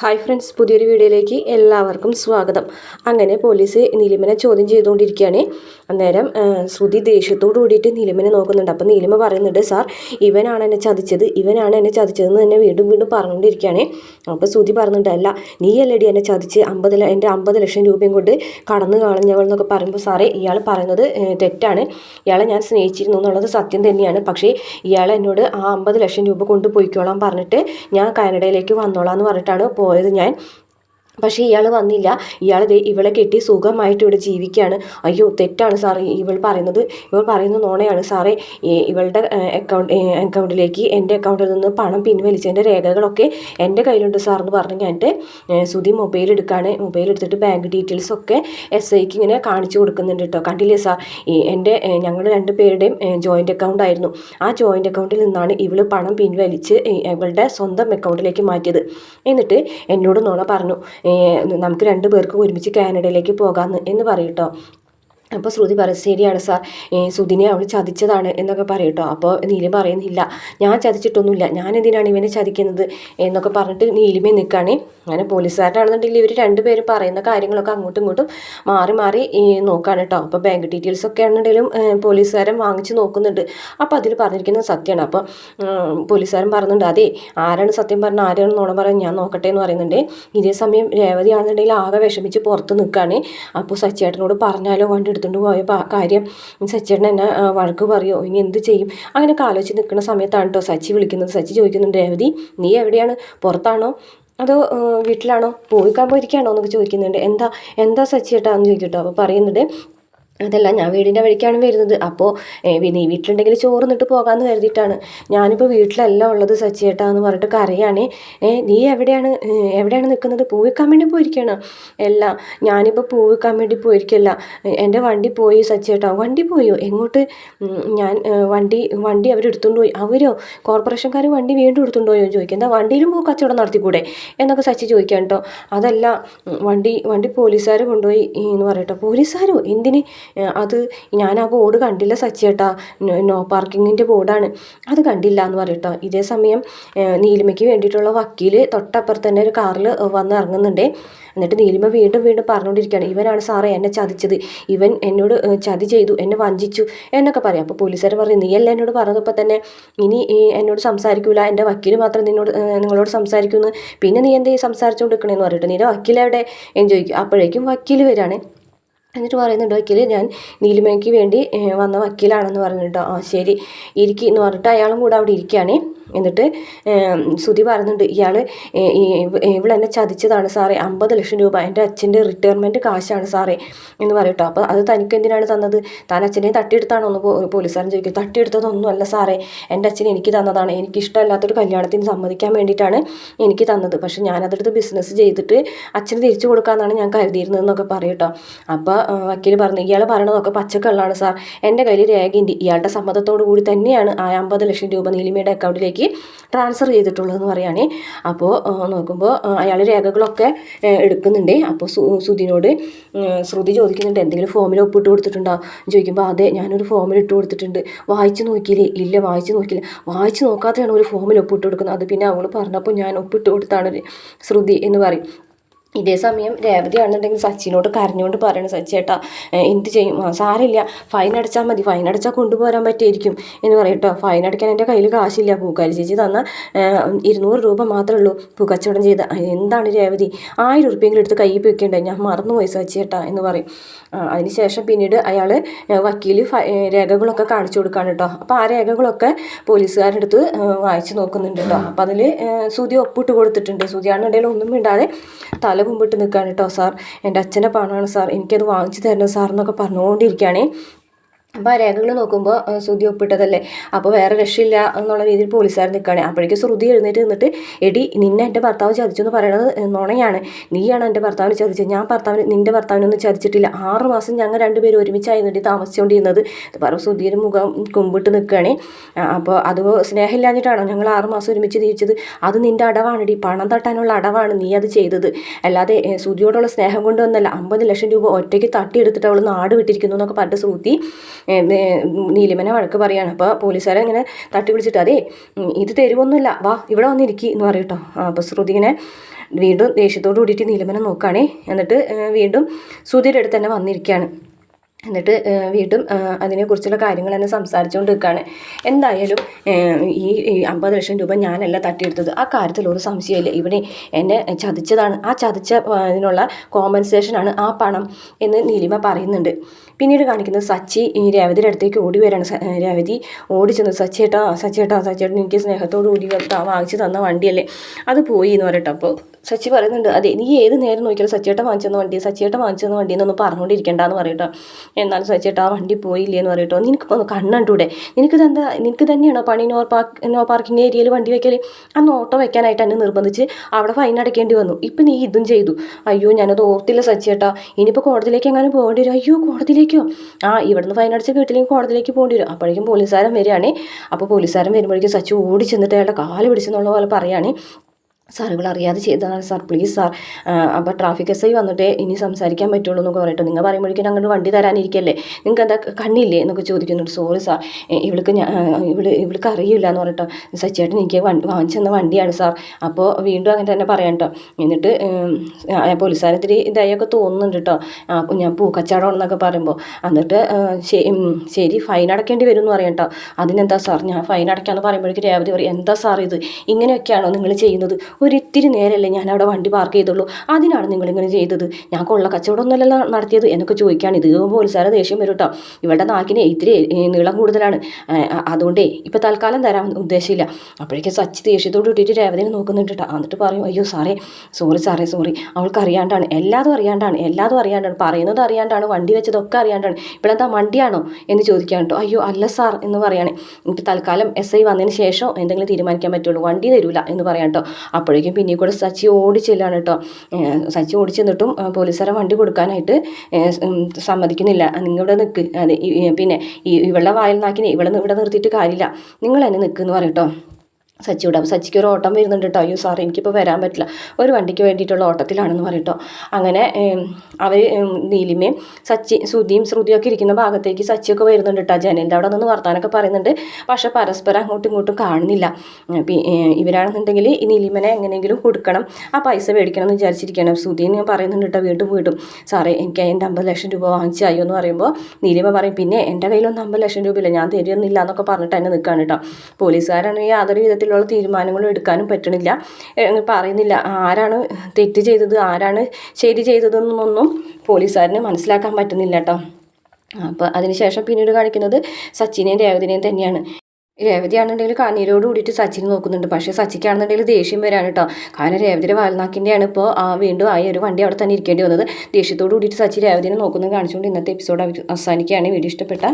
Hi friends പുതിയൊരു വീഡിയോയിലേക്ക് എല്ലാവർക്കും സ്വാഗതം. അങ്ങനെ പോലീസ് നീലിമനെ ചോദ്യം ചെയ്തുകൊണ്ടിരിക്കുകയാണ്. അന്നേരം ശ്രുതി ദേഷ്യത്തോട് കൂടിയിട്ട് നീലിമനെ നോക്കുന്നുണ്ട്. അപ്പം നീലിമ പറയുന്നുണ്ട് സാർ ഇവനാണ് എന്നെ ചതിച്ചത്. ഇവനാണ് എന്നെ ചതിച്ചതെന്ന് തന്നെ വീണ്ടും വീണ്ടും പറഞ്ഞുകൊണ്ടിരിക്കുകയാണ്. അപ്പോൾ ശ്രുതി പറയുന്നുണ്ട് അല്ല നീയല്ലടി എന്നെ ചതിച്ച് അമ്പത് എന്റെ അമ്പത് ലക്ഷം രൂപയും കൊണ്ട് കടന്നു കളഞ്ഞവൾ എന്നൊക്കെ പറയുമ്പോൾ സാറേ ഇയാൾ പറയുന്നത് തെറ്റാണ്. ഇയാളെ ഞാൻ സ്നേഹിച്ചിരുന്നു എന്നുള്ളത് സത്യം തന്നെയാണ്. പക്ഷേ ഇയാൾ എന്നോട് ആ അമ്പത് ലക്ഷം രൂപ കൊണ്ടുപോയിക്കോളാം പറഞ്ഞിട്ട് ഞാൻ കാനഡയിലേക്ക് വന്നോളാം എന്ന് പറഞ്ഞിട്ടാണ് പോയത് ഞാൻ പക്ഷേ ഇയാൾ വന്നില്ല. ഇയാൾ ഇവളെ കെട്ടി സുഖമായിട്ട് ഇവിടെ ജീവിക്കുകയാണ് അയ്യോ തെറ്റാണ് സാറേ. ഇവൾ പറയുന്നത് ഇവൾ പറയുന്നത് നോണയാണ്. സാറേ ഇവളുടെ അക്കൗണ്ട് അക്കൗണ്ടിലേക്ക് എന്റെ അക്കൗണ്ടിൽ നിന്ന് പണം പിൻവലിച്ചതിന്റെ രേഖകളൊക്കെ എന്റെ കയ്യിലുണ്ട് സാർ എന്ന് പറഞ്ഞ് ഞാനിട്ട് സുധി മൊബൈൽ എടുക്കുകയാണ് മൊബൈൽ എടുത്തിട്ട് ബാങ്ക് ഡീറ്റെയിൽസ് ഒക്കെ എസ് ഐക്ക് ഇങ്ങനെ കാണിച്ചു കൊടുക്കുന്നുണ്ട് കേട്ടോ. കണ്ടില്ലേ സാർ? എന്റെ ഞങ്ങൾ രണ്ട് പേരുടെയും ജോയിന്റ് അക്കൗണ്ട് ആയിരുന്നു. ആ ജോയിന്റ് അക്കൗണ്ടിൽ നിന്നാണ് ഇവൾ പണം പിൻവലിച്ച് ഇവളുടെ സ്വന്തം അക്കൗണ്ടിലേക്ക് മാറ്റിയത്. എന്നിട്ട് എന്നോട് നോണ പറഞ്ഞു നമുക്ക് രണ്ട് പേർക്കും ഒരുമിച്ച് കാനഡയിലേക്ക് പോകാമെന്ന് എന്ന് പറയൂട്ടോ അപ്പോൾ ശ്രുതി പറയും ശരിയാണ് സാർ. സുധിനെ അവൾ ചതിച്ചതാണ് എന്നൊക്കെ പറയൂട്ടോ അപ്പോൾ നീലി പറയുന്നില്ല. ഞാൻ ചതിച്ചിട്ടൊന്നുമില്ല. ഞാൻ എന്തിനാണ് ഇവനെ ചതിക്കുന്നത്? എന്നൊക്കെ പറഞ്ഞിട്ട് നീലിമേ നിൽക്കുകയാണ് അങ്ങനെ പോലീസുകാരനാണെന്നുണ്ടെങ്കിൽ ഇവർ രണ്ടുപേരും പറയുന്ന കാര്യങ്ങളൊക്കെ അങ്ങോട്ടും ഇങ്ങോട്ടും മാറി മാറി നോക്കുകയാണ് കേട്ടോ. അപ്പോൾ ബാങ്ക് ഡീറ്റെയിൽസ് ഒക്കെ ആണെന്നുണ്ടെങ്കിലും പോലീസുകാരൻ വാങ്ങിച്ച് നോക്കുന്നുണ്ട്. അപ്പോൾ അതിൽ പറഞ്ഞിരിക്കുന്നത് സത്യമാണ്. അപ്പോൾ പോലീസുകാരൻ പറയുന്നുണ്ട് അതെ ആരാണ് സത്യം പറഞ്ഞ ആരാണ് നോണം പറയാൻ ഞാൻ നോക്കട്ടെ എന്ന് പറയുന്നുണ്ട്. ഇതേ സമയം രേവതി ആണെന്നുണ്ടെങ്കിൽ ആകെ വിഷമിച്ച് പുറത്ത് നിൽക്കുകയാണ് അപ്പോൾ സച്ചേട്ടനോട് പറഞ്ഞാലോ വണ്ടി എടുത്തുകൊണ്ട് പോയ കാര്യം സച്ചേട്ടൻ എന്നെ വഴക്ക് പറയുമോ ഇനി എന്ത് ചെയ്യും? അങ്ങനെയൊക്കെ ആലോചിച്ച് നിൽക്കുന്ന സമയത്താണ് കേട്ടോ സച്ചി വിളിക്കുന്നത്. സച്ചി ചോദിക്കുന്നുണ്ട് രേവതി നീ എവിടെയാണ്? പുറത്താണോ? അതോ വീട്ടിലാണോ? പോയിക്കാൻ പോയിരിക്കുകയാണോ? എന്നൊക്കെ ചോദിക്കുന്നുണ്ട്. എന്താ എന്താ സച്ചി ചേട്ടാ എന്ന് ചോദിക്കട്ടോ. അപ്പോൾ പറയുന്നുണ്ട് അതല്ല ഞാൻ വീടിന്റെ വഴിക്കാണ് വരുന്നത്. അപ്പോൾ നീ വീട്ടിലുണ്ടെങ്കിൽ ചോറ് നിട്ട് പോകാമെന്ന് കരുതിയിട്ടാണ്. ഞാനിപ്പോൾ വീട്ടിലല്ല ഉള്ളത് സച്ചിയേട്ടാ എന്ന് പറഞ്ഞിട്ട് കരയാണ്. നീ എവിടെയാണ് എവിടെയാണ് നിൽക്കുന്നത്? പൂവിക്കാൻ വേണ്ടി പോയിരിക്കുകയാണ് അല്ല ഞാനിപ്പോൾ പൂവിക്കാൻ വേണ്ടി പോയിരിക്കല്ല. എന്റെ വണ്ടി പോയി സച്ചിയേട്ടാ. വണ്ടി പോയോ? എങ്ങോട്ട്? ഞാൻ വണ്ടി വണ്ടി അവരെടുത്തുകൊണ്ട് പോയി. അവരോ? കോർപ്പറേഷൻകാർ വണ്ടി വീണ്ടും എടുത്തുകൊണ്ട് പോയോ? ചോദിക്കും. എന്താ വണ്ടിയിലും പൂ കച്ചവടം നടത്തിക്കൂടെ? എന്നൊക്കെ സച്ചി ചോദിക്കാൻ കേട്ടോ അതല്ല വണ്ടി വണ്ടി പോലീസുകാർ കൊണ്ടുപോയി എന്ന് പറയട്ടോ. പോലീസുകാരോ? എന്തിന്? അത് ഞാൻ ആ ബോർഡ് കണ്ടില്ല സച്ചേട്ടാ നോ പാർക്കിങ്ങിന്റെ ബോർഡാണ്. അത് കണ്ടില്ല എന്ന് പറയട്ടോ ഇതേ സമയം നീലിമയ്ക്ക് വേണ്ടിയിട്ടുള്ള വക്കീൽ തൊട്ടപ്പുറത്ത് തന്നെ ഒരു കാറിൽ വന്ന് ഇറങ്ങുന്നുണ്ട്. എന്നിട്ട് നീലിമ വീണ്ടും വീണ്ടും പറഞ്ഞുകൊണ്ടിരിക്കുകയാണ് ഇവനാണ് സാറേ എന്നെ ചതിച്ചത്. ഇവൻ എന്നോട് ചതി ചെയ്തു. എന്നെ വഞ്ചിച്ചു. എന്നൊക്കെ പറയാം. അപ്പോൾ പോലീസുകാർ പറയും നീയല്ല എന്നോട് പറഞ്ഞപ്പോൾ തന്നെ? ഇനി എന്നോട് സംസാരിക്കൂല. എന്റെ വക്കീൽ മാത്രം നിന്നോട് നിങ്ങളോട് സംസാരിക്കുന്നു. പിന്നെ നീ എന്തേ സംസാരിച്ചുകൊണ്ട് നിൽക്കണേന്ന് പറഞ്ഞിട്ട് നിന്റെ വക്കീൽ എവിടെ എന്ന് ചോദിക്കും. അപ്പോഴേക്കും വക്കീൽ വരികയാണ് എന്നിട്ട് പറയുന്നുണ്ട് വക്കീൽ ഞാൻ നീലിമയ്ക്ക് വേണ്ടി വന്ന വക്കീലാണെന്ന് പറഞ്ഞിട്ടോ ആ ശരി. ഇരിക്കി എന്ന് പറഞ്ഞിട്ട് അയാളും കൂടെ അവിടെ ഇരിക്കുകയാണ്. എന്നിട്ട് ശ്രുതി പറയുന്നുണ്ട് ഇയാൾ ഇവളെന്നെ ചതിച്ചതാണ് സാറേ. അമ്പത് ലക്ഷം രൂപ എന്റെ അച്ഛന്റെ റിട്ടയർമെന്റ് കാശാണ് സാറേ. എന്ന് പറയട്ടോ. അപ്പോൾ അത് തനിക്ക് എന്തിനാണ് തന്നത്? താൻ അച്ഛനെ തട്ടിയെടുത്താണോ ഒന്ന് പോലീസുകാരൻ ചോദിക്കും. തട്ടിയെടുത്തതൊന്നും അല്ല സാറേ. എന്റെ അച്ഛൻ എനിക്ക് തന്നതാണ്. എനിക്ക് ഇഷ്ടമല്ലാത്തൊരു കല്യാണത്തിന് സമ്മതിക്കാൻ വേണ്ടിയിട്ടാണ് എനിക്ക് തന്നത്. പക്ഷേ ഞാനതെടുത്ത് ബിസിനസ് ചെയ്തിട്ട് അച്ഛന് തിരിച്ചു കൊടുക്കാമെന്നാണ് ഞാൻ കരുതിയിരുന്നത് എന്നൊക്കെ പറയട്ടോ. അപ്പോൾ വക്കീൽ പറഞ്ഞു ഇയാൾ പറയണതൊക്കെ പച്ചക്കള്ളാണ് സാർ. എന്റെ കയ്യിൽ രേഖയുണ്ട്. ഇയാളുടെ സമ്മതത്തോടു കൂടി തന്നെയാണ് ആ അമ്പത് ലക്ഷം രൂപ നീലിമയുടെ അക്കൗണ്ടിലേക്ക് ട്രാൻസ്ഫർ ചെയ്തിട്ടുള്ളതെന്ന് പറയുകയാണേ. അപ്പോൾ നോക്കുമ്പോൾ അയാൾ രേഖകളൊക്കെ എടുക്കുന്നുണ്ട്. അപ്പോൾ സുധിനോട് ശ്രുതി ചോദിക്കുന്നുണ്ട് എന്തെങ്കിലും ഫോമിൽ ഒപ്പിട്ട് കൊടുത്തിട്ടുണ്ടോ? ചോദിക്കുമ്പോൾ അതെ ഞാനൊരു ഫോമിൽ ഇട്ട് കൊടുത്തിട്ടുണ്ട്. വായിച്ച് നോക്കിയില്ലേ? ഇല്ല വായിച്ച് നോക്കിയില്ല. വായിച്ച് നോക്കാതെയാണ് ഒരു ഫോമിൽ ഒപ്പിട്ട് കൊടുക്കുന്നത്. അത് പിന്നെ അവൾ പറഞ്ഞപ്പോൾ ഞാൻ ഒപ്പിട്ട് കൊടുത്താണ് ശ്രുതി എന്ന് പറയും. ഇതേ സമയം രേവതി ആണെന്നുണ്ടെങ്കിൽ സച്ചിനോട് കരഞ്ഞുകൊണ്ട് പറയണം സച്ചേട്ടാ എന്ത് ചെയ്യും? സാരമില്ല. ഫൈൻ അടച്ചാൽ മതി. ഫൈൻ അടച്ചാൽ കൊണ്ടുപോകാൻ പറ്റിയിരിക്കും എന്ന് പറയട്ടോ. ഫൈൻ അടയ്ക്കാൻ എന്റെ കയ്യിൽ കാശില്ല. പൂക്കാലി ചേച്ചി തന്ന ഇരുന്നൂറ് രൂപ മാത്രമേ ഉള്ളൂ പൂക്കച്ചവടം ചെയ്ത. എന്താണ് രേവതി? ആയിരം റുപ്യെങ്കിലും എടുത്ത് കയ്യിൽ വെക്കേണ്ടത് ഞാൻ മറന്നുപോയി സച്ചേട്ടാ എന്ന് പറയും. അതിനുശേഷം പിന്നീട് അയാൾ വക്കീൽ രേഖകളൊക്കെ കാണിച്ചു കൊടുക്കാണ് കേട്ടോ. അപ്പോൾ ആ രേഖകളൊക്കെ പോലീസുകാരെടുത്ത് അടുത്ത് വായിച്ച് നോക്കുന്നുണ്ട് കേട്ടോ. അപ്പോൾ അതിൽ സുതി ഒപ്പിട്ട് കൊടുത്തിട്ടുണ്ട്. സുതിയാണെന്നുണ്ടെങ്കിൽ ഒന്നും വേണ്ടാതെ തല കുമ്പിട്ട് നിൽക്കുകയാണ് കേട്ടോ സാർ. എന്റെ അച്ഛന്റെ പണമാണ് സാർ. എനിക്കത് വാങ്ങിച്ചു തരണം സാർ എന്നൊക്കെ പറഞ്ഞുകൊണ്ടിരിക്കുകയാണേ. അപ്പോൾ ആ രേഖകൾ നോക്കുമ്പോൾ ശ്രുതി ഒപ്പിട്ടതല്ലേ? അപ്പോൾ വേറെ രക്ഷയില്ല എന്നുള്ള രീതിയിൽ പോലീസുകാർ നിൽക്കുകയാണ് അപ്പോഴേക്കും ശ്രുതി എഴുന്നേറ്റ് നിന്നിട്ട് എടി നിന്നെ എന്റെ ഭർത്താവ് ചതിച്ചു എന്ന് പറയുന്നത് നുണയാണ്. നീയാണ് എന്റെ ഭർത്താവിനെ ചതിച്ചത്. ഞാൻ ഭർത്താവിന് നിന്റെ ഭർത്താവിനൊന്നും ചതിച്ചിട്ടില്ല. ആറ് മാസം ഞങ്ങൾ രണ്ടുപേരും ഒരുമിച്ചായിരുന്നു താമസിച്ചുകൊണ്ടിരുന്നത് ഇത് പറഞ്ഞു ശ്രുതിയുടെ മുഖം കുമ്പിട്ട് നിൽക്കുകയാണ് അപ്പോൾ അത് സ്നേഹമില്ലാഞ്ഞിട്ടാണോ ഞങ്ങൾ ആറ് മാസം ഒരുമിച്ച് ജീവിച്ചത്? അത് നിന്റെ അടവാണെടി. പണം തട്ടാനുള്ള അടവാണ് നീ അത് ചെയ്തത്. അല്ലാതെ ശ്രുതിയോടുള്ള സ്നേഹം കൊണ്ടൊന്നല്ല അമ്പത് ലക്ഷം രൂപ ഒറ്റയ്ക്ക് തട്ടിയെടുത്തിട്ട് അവൾ നാട് വിട്ടിരിക്കുന്നു എന്നൊക്കെ പറഞ്ഞിട്ട് ശ്രുതി നീലിമനെ വഴക്ക് പറയാണ്. അപ്പോൾ പോലീസുകാരെ ഇങ്ങനെ തട്ടി പിടിച്ചിട്ട് അതേ ഇത് തരുമൊന്നുമില്ല വാ ഇവിടെ വന്നിരിക്കി എന്ന് പറയട്ടോ. അപ്പോൾ ശ്രുതി ഇങ്ങനെ വീണ്ടും ദേഷ്യത്തോട് കൂടിയിട്ട് നീലിമനെ നോക്കുകയാണേ. എന്നിട്ട് വീണ്ടും സുധിയുടെ അടുത്ത് തന്നെ വന്നിരിക്കുകയാണ്. എന്നിട്ട് വീണ്ടും അതിനെക്കുറിച്ചുള്ള കാര്യങ്ങൾ തന്നെ സംസാരിച്ചുകൊണ്ട് നിൽക്കുകയാണ് എന്തായാലും ഈ അമ്പത് ലക്ഷം രൂപ ഞാനല്ല തട്ടിയെടുത്തത്. ആ കാര്യത്തിൽ ഒരു സംശയമില്ല. ഇവിടെ എന്നെ ചതിച്ചതാണ്. ആ ചതിച്ച അതിനുള്ള കോമ്പൻസേഷനാണ് ആ പണം എന്ന് നീലിമ പറയുന്നുണ്ട്. പിന്നീട് കാണിക്കുന്നത് സച്ചി ഈ രേവതിയുടെ അടുത്തേക്ക് ഓടി വരാണ് രേവതി ഓടി ചെന്ന്. സച്ചേട്ടാ സച്ചേട്ടാ സച്ചേട്ടൻ എനിക്ക് സ്നേഹത്തോട് കൂടി വാങ്ങിച്ചു തന്ന വണ്ടിയല്ലേ? അത് പോയി എന്ന് പറയട്ടെ അപ്പോൾ സച്ചി പറയുന്നുണ്ട് അതെ നീ ഏത് നേരം നോക്കിയാലും സച്ചേട്ടൻ വാങ്ങിച്ചു തന്ന വണ്ടി സച്ചേട്ടൻ വാങ്ങിച്ചു തന്ന വണ്ടി എന്നൊന്നും പറഞ്ഞുകൊണ്ടിരിക്കേണ്ടെന്ന് പറയട്ടോ എന്നാലും സഹിച്ചിട്ട് ആ വണ്ടി പോയില്ലേ എന്ന് പറയട്ടോ നിനക്ക് ഒന്ന് കണ്ണണ്ടൂടെ? നിനക്ക് എന്താ നിനക്ക് തന്നെയാണോ പണി നോ പാർക്ക് നോ പാർക്കിംഗ് ഏരിയയിൽ വണ്ടി വെക്കൽ അന്ന് ഓട്ടോ വെക്കാനായിട്ട് എന്നെ നിർബന്ധിച്ച് അവിടെ ഫൈൻ അടയ്ക്കേണ്ടി വന്നു. ഇപ്പം നീ ഇതും ചെയ്തു. അയ്യോ ഞാനത് ഓർത്തില്ല സച്ചേട്ടാ ഇനിയിപ്പോൾ കോടതിയിലേക്ക് എങ്ങനെ പോകേണ്ടി വരും. അയ്യോ കോടതിയിലേക്കോ? ആ ഇവിടുന്ന് ഫൈൻ അടിച്ച് വീട്ടിലേക്ക് കോടതിയിലേക്ക് പോകേണ്ടി വരും. അപ്പോഴേക്കും പോലീസുകാരൻ വരികയാണേ. അപ്പോൾ പോലീസുകാരൻ വരുമ്പോഴേക്കും സച്ചി ഓടി ചെന്നിട്ട് അയാളുടെ കാൽ പിടിച്ചെന്നുള്ള പോലെ പറയുകയാണേ സാറുകൾ അറിയാതെ ചെയ്തതാണ് സാർ. പ്ലീസ് സാർ അപ്പോൾ ട്രാഫിക് എസ് ഐ വന്നിട്ട് ഇനി സംസാരിക്കാൻ പറ്റുള്ളൂ എന്നൊക്കെ പറയട്ടെ. നിങ്ങൾ പറയുമ്പോഴേക്കും അങ്ങോട്ട് വണ്ടി തരാനിരിക്കല്ലേ? നിങ്ങൾക്ക് എന്താ കണ്ണില്ലേ എന്നൊക്കെ ചോദിക്കുന്നുണ്ട്. Sorry sir. ഇവൾക്ക് ഞാൻ ഇവൾ ഇവൾക്ക് അറിയില്ല എന്ന് പറയട്ടോ. സച്ചേട്ടൻ എനിക്ക് വണ്ടി വാങ്ങിച്ചെന്ന വണ്ടിയാണ് സാർ. അപ്പോൾ വീണ്ടും അങ്ങനെ തന്നെ പറയാം കേട്ടോ. എന്നിട്ട് പോലീസുകാരത്തിരി ഇതായൊക്കെ തോന്നുന്നുണ്ട് കേട്ടോ. ഞാൻ പൂക്കച്ചവടം എന്നൊക്കെ പറയുമ്പോൾ എന്നിട്ട് ശരി ഫൈൻ അടക്കേണ്ടി വരും എന്ന് പറയാം കേട്ടോ. അതിനെന്താ സാർ? ഞാൻ ഫൈൻ അടയ്ക്കാമെന്ന് പറയുമ്പോഴേക്കും രേവതി പറയും എന്താ സാർ ഇത്? ഇങ്ങനെയൊക്കെയാണോ നിങ്ങൾ ചെയ്യുന്നത്? ഒരിത്തിരി നേരമല്ലേ ഞാൻ അവിടെ വണ്ടി പാർക്ക് ചെയ്തുള്ളൂ. അതിനാണ് നിങ്ങളിങ്ങനെ ചെയ്തത്. ഞാൻ കൊള്ള കച്ചവടമൊന്നുമല്ല നടത്തിയത് എന്നൊക്കെ ചോദിക്കുകയാണ്. ഇത് പോലീസുകാരെ ദേഷ്യം വരും കേട്ടോ. ഇവളുടെ നാക്കിന് ഇത്തിരി നീളം കൂടുതലാണ്. അതുകൊണ്ടേ ഇപ്പം തൽക്കാലം തരാൻ ഉദ്ദേശമില്ല അപ്പോഴേക്കും സച്ചി ദേഷ്യത്തോട് ഇട്ടിട്ട് രേവതിനെ നോക്കുന്നുണ്ട് കേട്ടോ. എന്നിട്ട് പറയും അയ്യോ സാറേ സോറി സാറേ സോറി അവൾക്ക് അറിയാണ്ടാണ്. എല്ലാതും അറിയാണ്ടാണ്. എല്ലാതും അറിയാണ്ടാണ്. പറയുന്നത് അറിയാണ്ടാണ്. വണ്ടി വെച്ചതൊക്കെ അറിയാണ്ടാണ്. ഇവളെന്താ വണ്ടിയാണോ എന്ന് ചോദിക്കാൻ കേട്ടോ. അയ്യോ അല്ല സാർ എന്ന് പറയാണ്. എനിക്ക് തൽക്കാലം എസ് ഐ വന്നതിന് ശേഷം എന്തെങ്കിലും തീരുമാനിക്കാൻ പറ്റുള്ളൂ. വണ്ടി തരൂല എന്ന് പറയാം കേട്ടോ. അപ്പോഴേക്കും പിന്നെ കൂടെ സച്ചി ഓടിച്ചെല്ലാണ് കേട്ടോ സച്ചി ഓടിച്ചെന്നിട്ടും പോലീസുകാരെ വണ്ടി കൊടുക്കാനായിട്ട് സമ്മതിക്കുന്നില്ല. നിങ്ങൾ നിങ്ങളിവിടെ നിൽക്ക് പിന്നെ ഇവളുടെ വായിൽ നാക്കിനെ ഇവിടെ നി- ഇവിടെ നിർത്തിയിട്ട് കാര്യമില്ല. നിങ്ങൾ തന്നെ നിൽക്കുന്നു പറയും കേട്ടോ വിടാം സച്ചിക്ക് ഒരു ഓട്ടം വരുന്നുണ്ട് കേട്ടോ അയ്യോ സാർ എനിക്കിപ്പോൾ വരാൻ പറ്റില്ല. ഒരു വണ്ടിക്ക് വേണ്ടിയിട്ടുള്ള ഓട്ടത്തിലാണെന്ന് പറയട്ടോ അങ്ങനെ അവർ നീലിമയും സച്ചി ശ്രുതിയും ഒക്കെ ഇരിക്കുന്ന ഭാഗത്തേക്ക് സച്ചിയൊക്കെ വരുന്നുണ്ട് കേട്ടോ ജനലിന്റെ അവിടെ നിന്ന് വർത്താനൊക്കെ പറയുന്നുണ്ട്. പക്ഷേ പരസ്പരം അങ്ങോട്ടും ഇങ്ങോട്ടും കാണുന്നില്ല. ഇവരാണെന്നുണ്ടെങ്കിൽ ഈ നീലിമനെ എങ്ങനെയെങ്കിലും കൊടുക്കണം. ആ പൈസ മേടിക്കണം എന്ന് വിചാരിച്ചിരിക്കണം ശ്രുതി ഞാൻ പറയുന്നുണ്ട് കേട്ടോ വീണ്ടും വീണ്ടും. സാറേ എനിക്ക് എന്റെ അമ്പത് ലക്ഷം രൂപ വാങ്ങിച്ചായോ എന്ന് പറയുമ്പോൾ നീലിമ പറയും പിന്നെ എന്റെ കയ്യിലൊന്നും അമ്പത് ലക്ഷം രൂപയില്ല. ഞാൻ തരുന്നില്ല എന്നൊക്കെ പറഞ്ഞിട്ട് എന്നെ നിൽക്കുകയാണ് കേട്ടോ പോലീസുകാരാണെങ്കിൽ യാതൊരു വിധത്തിലുള്ള തീരുമാനങ്ങളും എടുക്കാനും പറ്റണില്ല. പറയുന്നില്ല ആരാണ് തെറ്റ് ചെയ്തത് ആരാണ് ശരി ചെയ്തതെന്നൊന്നും പോലീസുകാരന് മനസ്സിലാക്കാൻ പറ്റുന്നില്ല കേട്ടോ അപ്പോൾ അതിനുശേഷം പിന്നീട് കാണിക്കുന്നത് സച്ചിനെയും രേവതിനെയും തന്നെയാണ്. രേവതിയാണെന്നുണ്ടെങ്കിൽ കണ്ണീരോട് കൂടിയിട്ട് സച്ചിനെ നോക്കുന്നുണ്ട്. പക്ഷേ സച്ചിക്കാണെന്നുണ്ടെങ്കിൽ ദേഷ്യം വരാണ് കേട്ടോ കാരണം രേവതിയുടെ വാൽനാക്കിന്റെയാണ് ഇപ്പോൾ വീണ്ടും ആ ഒരു വണ്ടി അവിടെ തന്നെ ഇരിക്കേണ്ടി വന്നത്. ദേഷ്യത്തോട് കൂടിയിട്ട് സച്ചി രേവതിനെ നോക്കുന്നത് കാണിച്ചുകൊണ്ട് ഇന്നത്തെ എപ്പിസോഡ് അവസാനിക്കുകയാണ്. വീഡിയോ ഇഷ്ടപ്പെട്ട